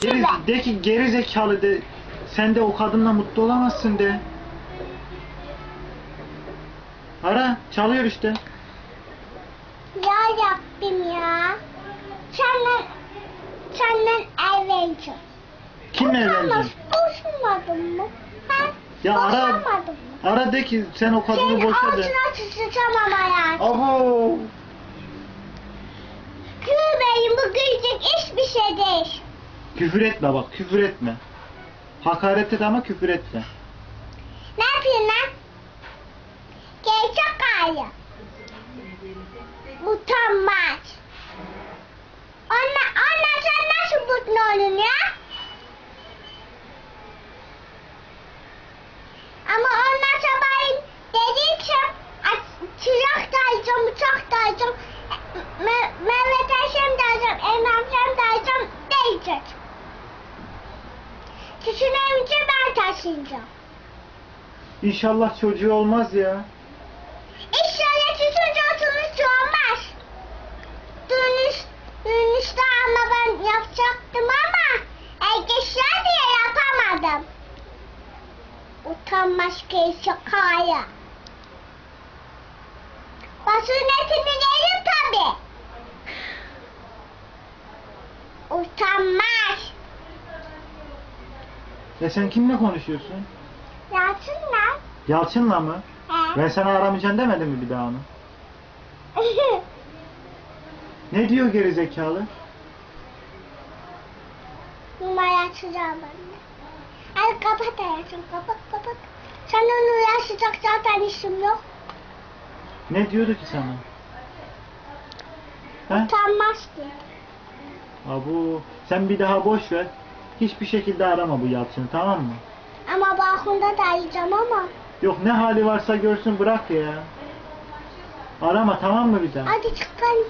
Geri, de ki geri zekalı de sen de o kadınla mutlu olamazsın de. Ara çalıyor işte. Ya Rabbim ya. Senden, senden. Kimle Boşanmaz, evleneceksin? boşanmadın mı? Ha? Ya ara mı? ara de ki sen o kadını Senin boşa de. ağzına sıçacağım ama yani. Abo. Gülmeyin bu gülecek hiçbir şey değil. Küfür etme bak küfür etme. Hakaret et ama küfür etme. Ne yapıyorsun lan? Gerçek gayrı. Utanmaz. Anne, anne sen nasıl mutlu olun ya? Ama onlar sabahleyin dedi ki çırak da alacağım, uçak da alacağım, Me Mehmet Evinize ben taşıyacağım. İnşallah çocuğu olmaz ya. İnşallah sizin çocuğunuz olmaz. Dönüş, dönüşte ama ben yapacaktım ama erkekler diye yapamadım. Utanmaz ki şakaya. Basınetini yerim tabi. Utanmaz. Ya sen kimle konuşuyorsun? Yatsınlar. Yalçın'la mı? He. Ben sana aramayacaksın demedim mi bir daha onu? Ne diyor geri zekalı? Numara açacağım anne. Hadi kapat hayatım kapat kapat. Sen onu uğraşacak zaten işim yok. Ne diyordu ki sana? He? Utanmaz ki. Abu sen bir daha boş ver. Hiçbir şekilde arama bu Yalçın'ı tamam mı? Ama balkonda da arayacağım ama. Yok ne hali varsa görsün bırak ya. Arama tamam mı bir daha? Hadi çıkalım.